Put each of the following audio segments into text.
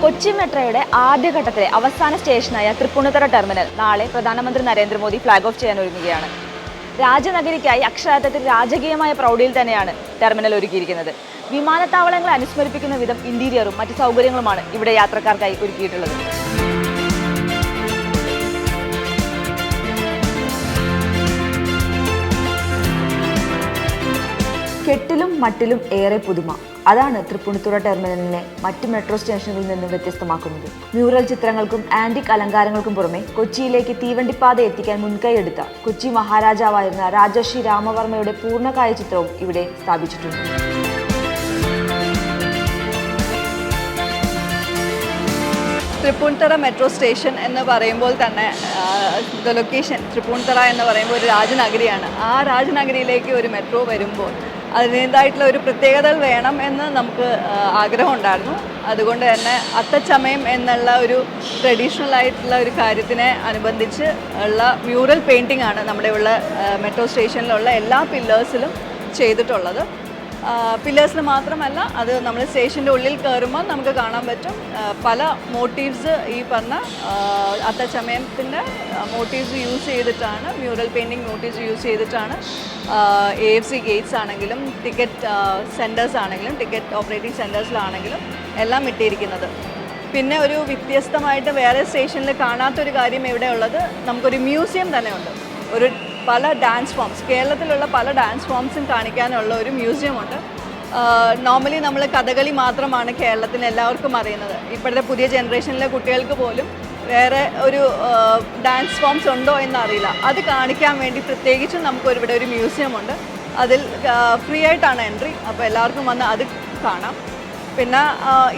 കൊച്ചി മെട്രോയുടെ ആദ്യഘട്ടത്തിലെ അവസാന സ്റ്റേഷനായ തൃപ്പൂണിത്തുറ ടെർമിനൽ നാളെ പ്രധാനമന്ത്രി നരേന്ദ്രമോദി ഫ്ലാഗ് ഓഫ് ചെയ്യാൻ ഒരുങ്ങുകയാണ്. രാജനഗരിക്കായി അക്ഷരാർത്ഥത്തിൽ രാജകീയമായ പ്രൗഢിയിൽ തന്നെയാണ് ടെർമിനൽ ഒരുക്കിയിരിക്കുന്നത്. വിമാനത്താവളങ്ങളെ അനുസ്മരിപ്പിക്കുന്ന വിധം ഇന്റീരിയറും മറ്റ് സൗകര്യങ്ങളുമാണ് ഇവിടെ യാത്രക്കാർക്കായി ഒരുക്കിയിട്ടുള്ളത്. കെട്ടിലും മട്ടിലും ഏറെ പുതുമ. അതാണ് തൃപ്പൂണിത്തുറ ടെർമിനലിനെ മറ്റ് മെട്രോ സ്റ്റേഷനുകളിൽ നിന്നും വ്യത്യസ്തമാക്കുന്നത്. മ്യൂറൽ ചിത്രങ്ങൾക്കും ആന്റിക് അലങ്കാരങ്ങൾക്കും പുറമെ കൊച്ചിയിലേക്ക് തീവണ്ടിപ്പാത എത്തിക്കാൻ മുൻകൈയെടുത്ത കൊച്ചി മഹാരാജാവായിരുന്ന രാജശ്രീ രാമവർമ്മയുടെ പൂർണകായ ചിത്രവും ഇവിടെ സ്ഥാപിച്ചിട്ടുണ്ട്. തൃപ്പൂണിത്തറ മെട്രോ സ്റ്റേഷൻ എന്ന് പറയുമ്പോൾ തന്നെ ദ ലൊക്കേഷൻ തൃപ്പൂണിത്തറ എന്ന് പറയുമ്പോൾ ഒരു രാജനഗരിയാണ്. ആ രാജനഗരിയിലേക്ക് ഒരു മെട്രോ വരുമ്പോൾ അതിന്റേതായിട്ടുള്ള ഒരു പ്രത്യേകതകൾ വേണം എന്ന് നമുക്ക് ആഗ്രഹം ആഗ്രഹമുണ്ടായിരുന്നു. അതുകൊണ്ട് തന്നെ അത്തച്ചമയം എന്നുള്ള ഒരു ട്രഡീഷണൽ ആയിട്ടുള്ള ഒരു കാര്യത്തിനെ അനുബന്ധിച്ച് ഉള്ള മ്യൂറൽ പെയിന്റിംഗ് ആണ് നമ്മുടെ ഉള്ള മെട്രോ സ്റ്റേഷനിലുള്ള എല്ലാ പില്ലേഴ്സിലും ചെയ്തിട്ടുള്ളത്. പില്ലേഴ്സിൽ മാത്രമല്ല അത് നമ്മൾ സ്റ്റേഷന്റെ ഉള്ളിൽ കയറുമ്പോൾ നമുക്ക് കാണാൻ പറ്റും. പല മോട്ടീവ്സ് ഈ പറഞ്ഞ അത്തച്ചമയത്തിന്റെ മോട്ടീവ്സ് യൂസ് ചെയ്തിട്ടാണ് മ്യൂറൽ പെയിന്റിങ് മോട്ടീവ്സ് യൂസ് ചെയ്തിട്ടാണ് എ എഫ് സി ഗേറ്റ്സ് ആണെങ്കിലും ടിക്കറ്റ് സെന്റേഴ്സ് ആണെങ്കിലും ടിക്കറ്റ് ഓപ്പറേറ്റിംഗ് സെന്റേഴ്സിലാണെങ്കിലും എല്ലാം ഇട്ടിരിക്കുന്നത്. പിന്നെ ഒരു വ്യത്യസ്തമായിട്ട് വേറെ സ്റ്റേഷനിൽ കാണാത്തൊരു കാര്യം ഇവിടെ ഉള്ളത് നമുക്കൊരു മ്യൂസിയം തന്നെ ഉണ്ട് ഒരു പല ഡാൻസ് ഫോംസ് കേരളത്തിലുള്ള പല ഡാൻസ് ഫോംസും കാണിക്കാനുള്ള ഒരു മ്യൂസിയമുണ്ട് നോർമലി നമ്മൾ കഥകളി മാത്രമാണ് കേരളത്തിൽ എല്ലാവർക്കും അറിയുന്നത്. ഇപ്പോഴത്തെ പുതിയ ജനറേഷനിലെ കുട്ടികൾക്ക് പോലും വേറെ ഒരു ഡാൻസ് ഫോംസ് ഉണ്ടോ എന്നറിയില്ല. അത് കാണിക്കാൻ വേണ്ടി പ്രത്യേകിച്ചും നമുക്ക് ഇവിടെ ഒരു മ്യൂസിയമുണ്ട് അതിൽ ഫ്രീ ആയിട്ടാണ് എൻട്രി അപ്പോൾ എല്ലാവർക്കും വന്ന് അത് കാണാം. പിന്നെ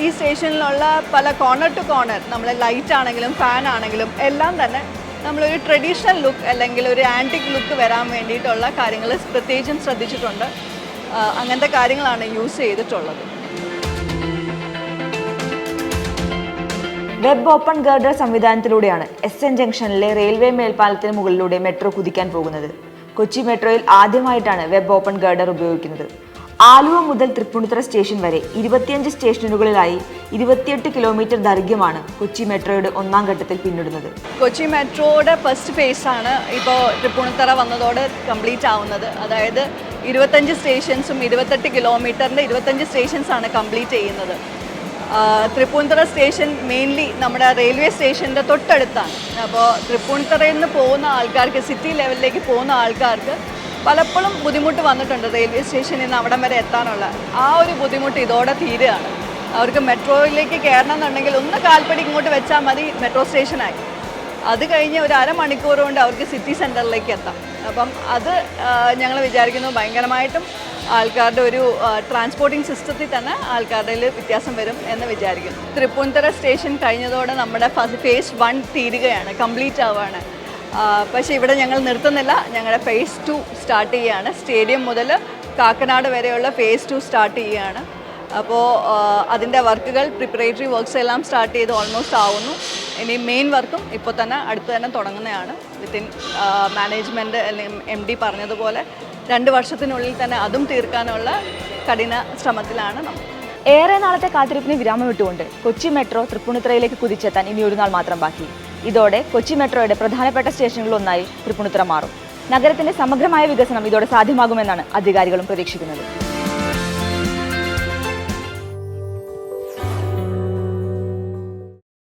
ഈ സ്റ്റേഷനിലുള്ള പല കോർണർ ടു കോർണർ നമ്മളെ ലൈറ്റ് ആണെങ്കിലും ഫാൻ ആണെങ്കിലും എല്ലാം തന്നെ നമ്മളൊരു ട്രഡീഷണൽ ലുക്ക് അല്ലെങ്കിൽ ഒരു ആന്റിക് ലുക്ക് വരാൻ വേണ്ടിയിട്ടുള്ള കാര്യങ്ങൾ പ്രത്യേകിച്ചും ശ്രദ്ധിച്ചിട്ടുണ്ട്. അങ്ങനത്തെ കാര്യങ്ങളാണ് യൂസ് ചെയ്തിട്ടുള്ളത്. വെബ് ഓപ്പൺ ഗർഡർ സംവിധാനത്തിലൂടെയാണ് എസ് എൻ ജംഗ്ഷനിലെ റെയിൽവേ മേൽപ്പാലത്തിന് മുകളിലൂടെ മെട്രോ കുതിക്കാൻ പോകുന്നത്. കൊച്ചി മെട്രോയിൽ ആദ്യമായിട്ടാണ് വെബ് ഓപ്പൺ ഗർഡർ ഉപയോഗിക്കുന്നത്. ആലുവ മുതൽ തൃപ്പൂണിത്തുറ സ്റ്റേഷൻ വരെ ഇരുപത്തിയഞ്ച് സ്റ്റേഷനുകളിലായി ഇരുപത്തിയെട്ട് കിലോമീറ്റർ ദൈർഘ്യമാണ് കൊച്ചി മെട്രോയുടെ ഒന്നാം ഘട്ടത്തിൽ പിന്നിടുന്നത്. കൊച്ചി മെട്രോയുടെ ഫസ്റ്റ് ഫേസ് ആണ് ഇപ്പോൾ തൃപ്പൂണിത്തുറ വന്നതോടെ കംപ്ലീറ്റ് ആവുന്നത്. അതായത് ഇരുപത്തഞ്ച് സ്റ്റേഷൻസും ഇരുപത്തെട്ട് കിലോമീറ്ററിന്റെ ഇരുപത്തഞ്ച് ആണ് കംപ്ലീറ്റ് ചെയ്യുന്നത്. തൃപ്പൂണിത്തുറ സ്റ്റേഷൻ മെയിൻലി നമ്മുടെ റെയിൽവേ സ്റ്റേഷന്റെ തൊട്ടടുത്താണ്. അപ്പോൾ തൃപ്പൂണിത്തുറയിൽ നിന്ന് പോകുന്ന ആൾക്കാർക്ക് സിറ്റി ലെവലിലേക്ക് പോകുന്ന ആൾക്കാർക്ക് പലപ്പോഴും ബുദ്ധിമുട്ട് വന്നിട്ടുണ്ട് റെയിൽവേ സ്റ്റേഷനിൽ നിന്ന് അവിടം വരെ എത്താനുള്ള. ആ ഒരു ബുദ്ധിമുട്ട് ഇതോടെ തീരുകയാണ്. അവർക്ക് മെട്രോയിലേക്ക് കയറണം എന്നുണ്ടെങ്കിൽ ഒന്ന് കാൽപ്പടി ഇങ്ങോട്ട് വെച്ചാൽ മതി മെട്രോ സ്റ്റേഷനായി അത് കഴിഞ്ഞ് ഒരു അരമണിക്കൂർ കൊണ്ട് അവർക്ക് സിറ്റി സെന്ററിലേക്ക് എത്താം. അപ്പം അത് ഞങ്ങൾ വിചാരിക്കുന്നു ഭയങ്കരമായിട്ടും ആൾക്കാരുടെ ഒരു ട്രാൻസ്പോർട്ടിംഗ് സിസ്റ്റത്തിൽ തന്നെ ആൾക്കാരുടെ വ്യത്യാസം വരും എന്ന് വിചാരിക്കുന്നു. തൃപ്പൂണിത്തറ സ്റ്റേഷൻ കഴിഞ്ഞതോടെ നമ്മുടെ ഫേസ് വൺ തീരുകയാണ് കംപ്ലീറ്റ് ആവുകയാണ്. പക്ഷേ ഇവിടെ ഞങ്ങൾ നിർത്തുന്നില്ല. ഞങ്ങളുടെ ഫേസ് ടു സ്റ്റാർട്ട് ചെയ്യുകയാണ്. സ്റ്റേഡിയം മുതൽ കാക്കനാട് വരെയുള്ള ഫേസ് ടു സ്റ്റാർട്ട് ചെയ്യുകയാണ്. അപ്പോൾ അതിന്റെ വർക്കുകൾ പ്രിപ്പറേറ്ററി വർക്ക്സ് എല്ലാം സ്റ്റാർട്ട് ചെയ്ത് ഓൾമോസ്റ്റ് ആവുന്നു. ഇനി മെയിൻ വർക്കും ഇപ്പോൾ തന്നെ അടുത്ത് തന്നെ തുടങ്ങുന്നതാണ്. വിത്തിൻ മാനേജ്മെന്റ് അല്ലെങ്കിൽ എം ഡി പറഞ്ഞതുപോലെ രണ്ട് വർഷത്തിനുള്ളിൽ തന്നെ അതും തീർക്കാനുള്ള കഠിന ശ്രമത്തിലാണ് നമ്മൾ. ഏറെ നാളത്തെ കാത്തിരിപ്പിന് വിരാമം വിട്ടുകൊണ്ട് കൊച്ചി മെട്രോ തൃപ്പൂണിത്തുറയിലേക്ക് കുതിച്ചെത്താൻ ഇനി ഒരു നാൾ മാത്രം ബാക്കി. ഇതോടെ കൊച്ചി മെട്രോയുടെ പ്രധാനപ്പെട്ട സ്റ്റേഷനുകളിലൊന്നായി തൃപ്പൂണിത്തുറ മാറും. നഗരത്തിന്റെ സമഗ്രമായ വികസനം ഇതോടെ സാധ്യമാകുമെന്നാണ് അധികാരികളും പ്രതീക്ഷിക്കുന്നത്.